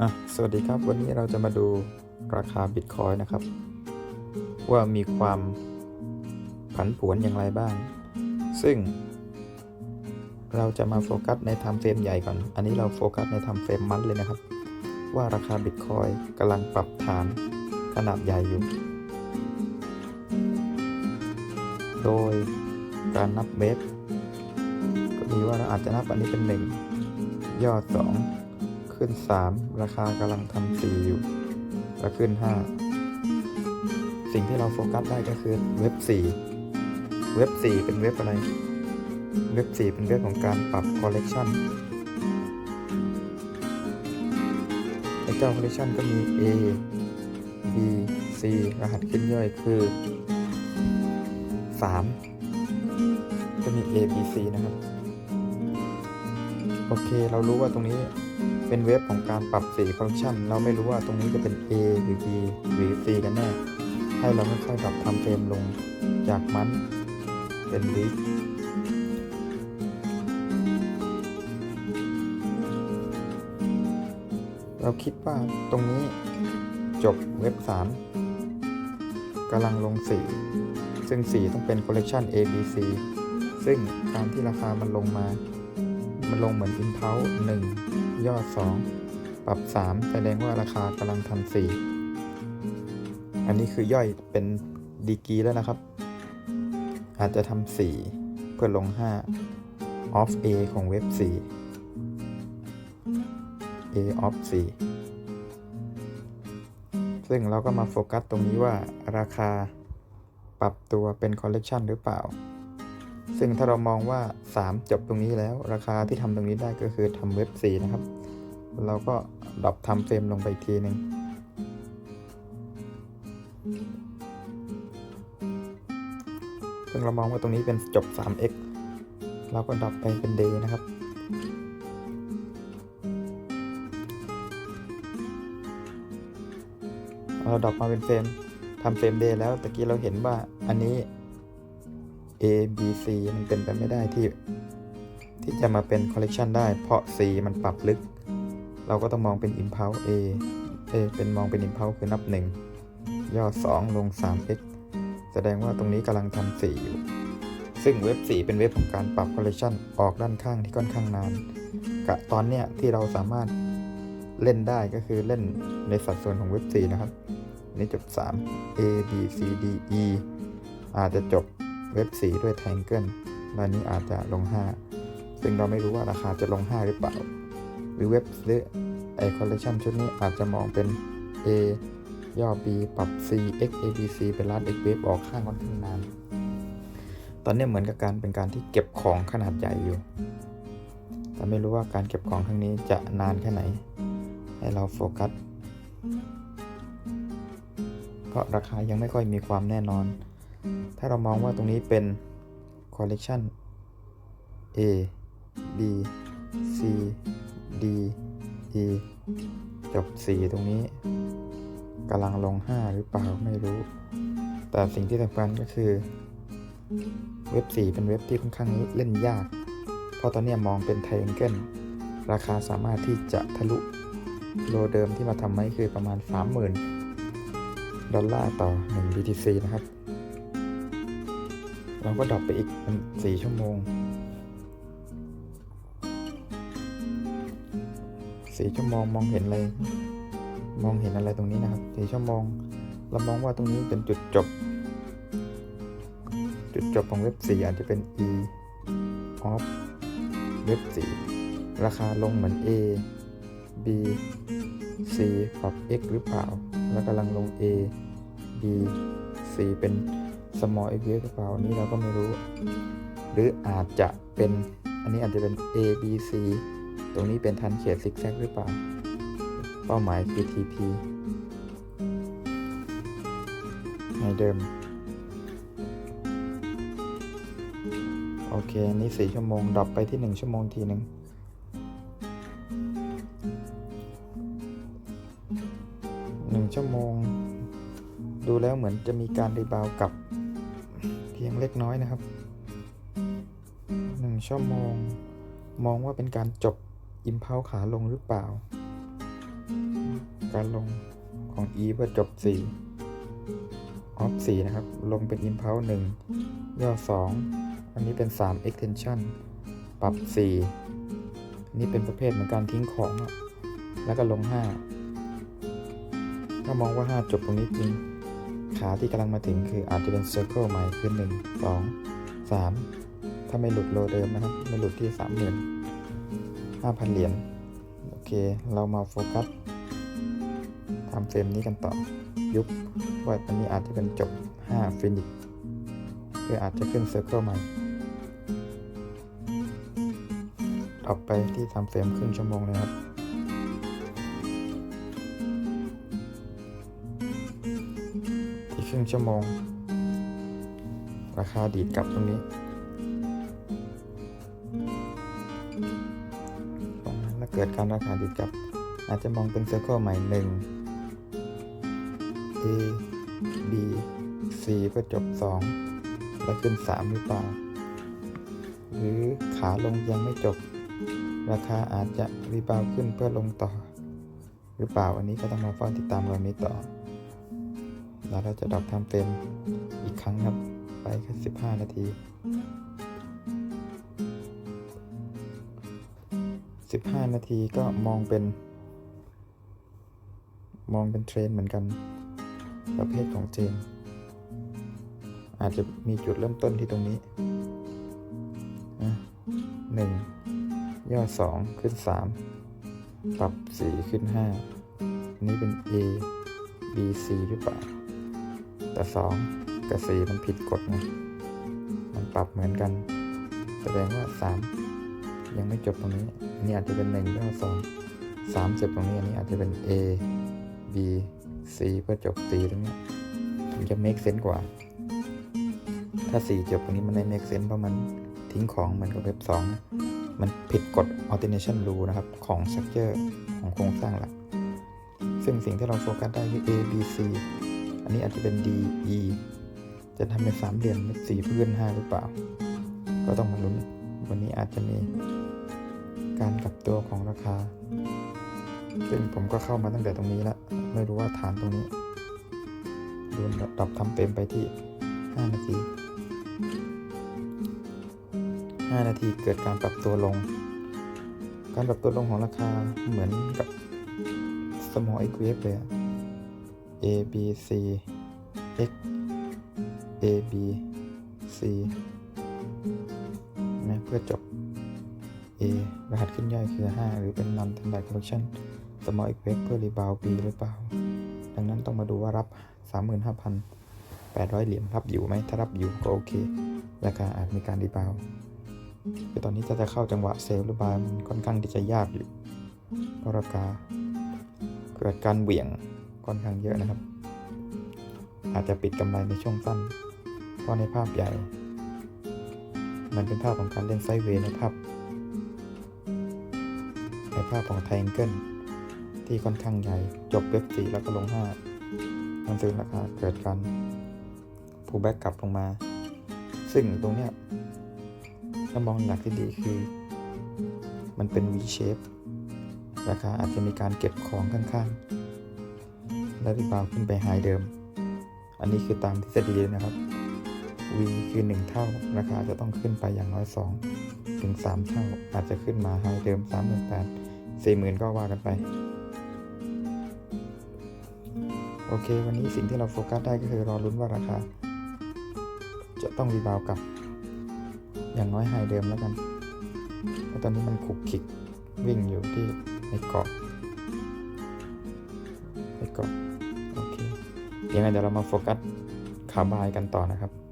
อะสวัสดีครับวันนี้เราจะมาดูราคาบิตคอยนะครับ ว่ามีความผันผวนอย่างไรบ้าง ซึ่ง เราจะมาโฟกัสในไทม์เฟรมใหญ่ก่อน อันนี้เราโฟกัสในไทม์เฟรมมันเลยนะครับ ว่าราคาบิตคอยกำลังปรับฐานขนาดใหญ่อยู่ โดยการนับเบสก็มีว่าเราอาจจะนับอันนี้เป็น 1 ยอด 2 ขึ้น 3 ราคากำลังทำสี่อยู่ แล้วขึ้น 5 สิ่งที่เราโฟกัสได้ก็คือเว็บ 4 เว็บ 4 เป็นเว็บอะไร เว็บ 4 เป็นเว็บของการปรับ collection ในเจ้า collection ก็มี A B C รหัสขึ้นย่อยคือ 3 จะมี A B C นะครับ โอเค เรารู้ว่าตรงนี้ เป็นเว็บของการปรับสีฟังก์ชันเราไม่รู้ว่าตรงนี้จะเป็น A หรือ B หรือ C กันแน่ ให้เราค่อยๆปรับทำเฟรมลงจากมันเป็นวิเราคิดว่าตรงนี้จบเว็บ 3กำลังลง 4 ซึ่ง 4 ต้องเป็น collection A B C ซึ่งการที่ราคามันลงมา มันลงเหมือน impulse 1 ยอด2ปรับ 3 แสดงว่าราคากำลังทำ4อันนี้คือย่อยเป็นดีกีแล้วนะครับ อาจจะทำ4เพื่อลง 5 off A ของเว็บ 4 A off 4 ซึ่งเราก็มาโฟกัสตรงนี้ว่าราคาปรับตัวเป็น collection หรือเปล่า ซึ่งถ้าเรามองว่า 3 จบตรงนี้แล้ว ราคาที่ทำตรงนี้ได้ก็คือทำเว็บ4นะครับ เราก็ดรอปทำเฟรมลงไปอีกทีหนึ่งซึ่งเรามองว่าตรงนี้เป็นจบ 3x เราก็ดรอปไปเป็น day นะครับเราดรอปมาเป็นเฟรมทำเฟรม day แล้วตะกี้เราเห็นว่าอันนี้ A B C มันเป็นไปไม่ได้ที่ ที่จะมาเป็น collection ได้ เพราะ C มันปรับลึก เราก็ต้องมองเป็น impulse A A เป็นมองเป็น impulse คือนับ 1 ย่อ 2 ลง 3x แสดงว่าตรงนี้กำลังทำ4อยู่ ซึ่งเว็บ 4 เป็นเว็บของการปรับ collection ออกด้านข้างที่ค่อนข้างนานกะตอนเนี้ยที่เราสามารถเล่นได้ก็คือเล่นในสัดส่วนของเว็บ 4 นะครับนนี้จบ 3 A B C D E อาจจะจบ เว็บ 4 ด้วย Tangle รายนี้อาจจะลง 5 ซึ่งเราไม่รู้ว่าราคาจะลง 5 หรือเปล่า หรือเว็บหรือไอคอลเลคชันชุดนี้อาจจะมองเป็น A ย่อ B ปรับ C X A B C เป็นร้าน X Wave ออกข้างค่อนข้างนาน ตอนนี้เหมือนกับการเป็นการที่เก็บของขนาดใหญ่อยู่ แต่ไม่รู้ว่าการเก็บของครั้งนี้จะนานแค่ไหน ให้เราโฟกัส เพราะราคายังไม่ค่อยมีความแน่นอน ถ้าเรามองว่าตรงนี้เป็น collection A B C D E จบ 4 ตรงนี้กำลังลง 5 หรือเปล่าไม่รู้ แต่สิ่งที่สำคัญก็คือ เว็บ 4 เป็นเว็บที่ค่อนข้างเล่นยาก เพราะตอนนี้มองเป็น triangle ราคาสามารถที่จะทะลุโลเดิมที่มาทำไว้คือประมาณ 30,000 ดอลลาร์ต่อ 1 BTC นะครับ เราก็ดรอปไปอีกเป็นสี่ชั่วโมงสี่ชั่วโมงมองเห็นอะไร มองเห็นอะไรตรงนี้นะครับสี่ชั่วโมง เรามองว่าตรงนี้เป็นจุดจบ จุดจบของเว็บสี่อาจจะเป็น e off เว็บสี่ราคาลงเหมือน a b c ปรับ x หรือเปล่า แล้วกำลังลง a b c เป็น small x wave หรือเปล่าอันนี้เราก็ไม่รู้ หรืออาจจะเป็นอันนี้อาจจะเป็น a b c ตรงนี้เป็นทันเขียดซิกแซกหรือเปล่า เป้าหมายคือ tp ในเดิม โอเคอันนี้4ชั่วโมงดรอปไปที่ 1 ชั่วโมงทีหนึ่งหนึ่งชั่วโมง ดูแล้วเหมือนจะมีการรีบาวกลับ เพียงเล็กน้อยนะครับหนึ่งชั่วโมง มองว่าเป็นการจบอิมเพลขาลงหรือเปล่า การลงของ E เพื่อจบ4 off 4นะครับ ลงเป็น impulse 1ย่อ 2 อันนี้เป็น 3 extension ปรับ4อันนี้เป็นประเภทเหมือนการทิ้งของ แล้วก็ลง 5 ถ้ามองว่า 5 จบตรงนี้จริง ขาที่กำลังมาถึงคืออาจจะเป็น circle ใหม่คือ1 2 3ถ้าไม่หลุดโลเดิมนะครับ ไม่หลุดที่3เหรียญ5,000เหรียญโอเค เรามาโฟกัสทำเฟรมนี้กันต่อยุบว่าอันนี้อาจจะเป็นจบ5ฟินิชหรืออาจจะขึ้น circle ใหม่ออกไปที่ทำเฟรมครึ่งชั่วโมงเลยครับ งชั่วโมง ราคาดีดกลับตรงนี้ตรงนั้นแล้วเกิดการราคาดีดกลับ อาจจะมองเป็นเซอร์เคิลใหม่หนึ่ง A B C เพื่อจบ 2 แล้วขึ้น 3 หรือเปล่า หรือขาลงยังไม่จบ ราคาอาจจะรีบาวขึ้นเพื่อลงต่อ หรือเปล่าอันนี้ก็ต้องมาเฝ้าติดตามเรานี้ต่อ แล้วเราจะดรอปทำเฟรมอีกครั้งครับ ไปแค่15 นาที 15 นาทีก็มองเป็น มองเป็นเทรนเหมือนกัน ประเภทของเจน อาจจะมีจุดเริ่มต้นที่ตรงนี้หนึ่งย่อสองขึ้นสามปรับสี่ขึ้นห้าอันนี้เป็น A B C หรือเปล่า แต่สองกับสี่มันผิดกฎไงมันปรับเหมือนกัน แสดงว่าสามยังไม่จบตรงนี้ อันนี้อาจจะเป็นหนึ่งย่อสองสามจบตรงนี้ อันนี้อาจจะเป็น A B C เพื่อจบ C ตรงนี้ถึงจะ make sense กว่า ถ้า 4 จบตรงนี้มันไม่ make sense เพราะมันทิ้งของเหมือนกับเว็บ2 มันผิดกฎ alternation rule นะครับ ของ structure ของโครงสร้างหลัก ซึ่งสิ่งที่เราโฟกัสได้คือ A B C อันนี้อาจจะเป็น D E จะทำเป็นสามเหลี่ยมเป็นสี่เพื่อนห้าหรือเปล่า ก็ต้องมาลุ้น วันนี้อาจจะมีการกลับตัวของราคา ซึ่งผมก็เข้ามาตั้งแต่ตรงนี้แล้ว ไม่รู้ว่าฐานตรงนี้โดนดรอปทำเต็มไปที่ 5 นาที 5 นาทีเกิดการปรับตัวลง การปรับตัวลงของราคาเหมือนกับ small x wave เลยอะ A B C X A B C นะเพื่อจบ A รหัสขึ้นย่อยคือ 5 หรือเป็น non standard collection small x wave เพื่อ rebound B หรือเปล่า ดังนั้นต้องมาดูว่ารับ 35,800 เหรียญรับอยู่ไหม ถ้ารับอยู่ก็โอเค ราคาอาจมีการรีบาวด์คือตอนนี้ถ้าจะเข้าจังหวะเซลล์หรือบายมันค่อนข้างที่จะยากอยู่เพราะราคาเกิดการเหวี่ยง ค่อนข้างเยอะนะครับ อาจจะปิดกำไรในช่วงสั้น เพราะในภาพใหญ่ มันเป็นภาพของการเล่นไซเวย์ในภาพในภาพของไทงเกิลที่ค่อนข้างใหญ่ จบเว็บ4แล้วก็ลง5มันซื้อราคาเกิดการพูแบ็กกลับลงมา ซึ่งตรงเนี้ยถ้ามองหลักที่ดีคือ มันเป็น V shape ราคาอาจจะมีการเก็บของข้างๆ แล้วรีบาวขึ้นไปไฮเดิม อันนี้คือตามทฤษฎีนะครับ V คือ 1 เท่า ราคาจะต้องขึ้นไปอย่างน้อย 2 ถึง 3 เท่า อาจจะขึ้นมาไฮเดิม 38,000 40,000 ก็ว่ากันไป โอเค วันนี้สิ่งที่เราโฟกัสได้ก็คือรอลุ้นว่าราคา จะต้องรีบาวกลับ อย่างน้อยไฮเดิมแล้วกันเพราะตอนนี้มันขุกขิกวิ่งอยู่ที่ในเกาะในเกาะ ยังไงเดี๋ยวเรามาโฟกัสขาบายกันต่อนะครับ